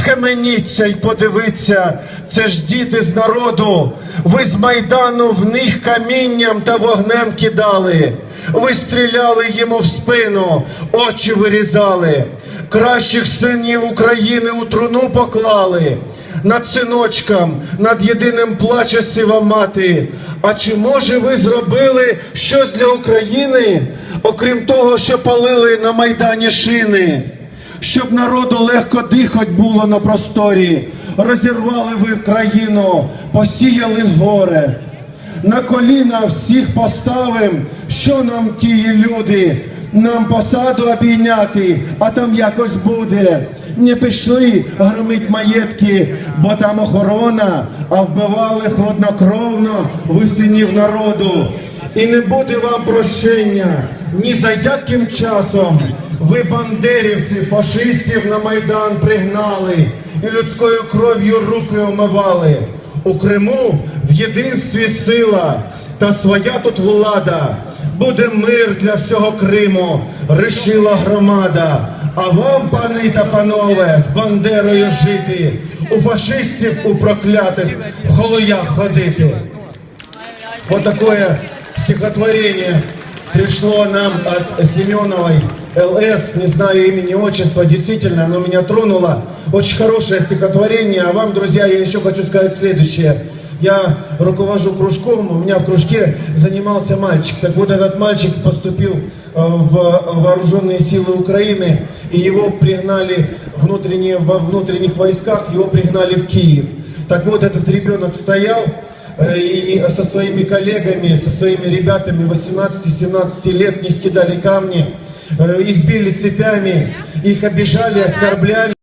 Схаменіться й подивіться, це ж діти з народу. Ви з майдану в них камінням та вогнем кидали. Ви стріляли йому в спину, очі вирізали. Кращих синів України у труну поклали. Над синочком, над єдиним плаче сива мати. А чи може ви зробили щось для України, окрім того, що палили на майдані шини? Щоб народу легко дихать було на просторі, розірвали ви країну, посіяли горе. На коліна всіх поставим, що нам ті люди, нам посаду обійняти, а там якось буде. Не пішли громить маєтки, бо там охорона, а вбивали хладнокровно ви синів народу. І не буде вам прощення ні за яким часом. Ви бандерівці, фашистів на Майдан пригнали і людською кров'ю руки омивали. У Криму в єдинстві сила та своя тут влада. Буде мир для всього Криму, рішила громада. А вам, пани та панове, з бандерою жити, у фашистів, у проклятих в холоях ходити. Вот такое стихотворение пришло нам от Семеновой ЛС, не знаю имени, отчества, действительно, оно меня тронуло. Очень хорошее стихотворение. А вам, друзья, я еще хочу сказать следующее. Я руковожу кружком, у меня в кружке занимался мальчик. Так вот, этот мальчик поступил э, в вооруженные силы Украины, и его пригнали внутренние, во внутренних войсках, его пригнали в Киев. Так вот, этот ребенок стоял, Э, и со своими коллегами, со своими ребятами 18-17 лет, них кидали камни, их били цепями, их обижали, оскорбляли.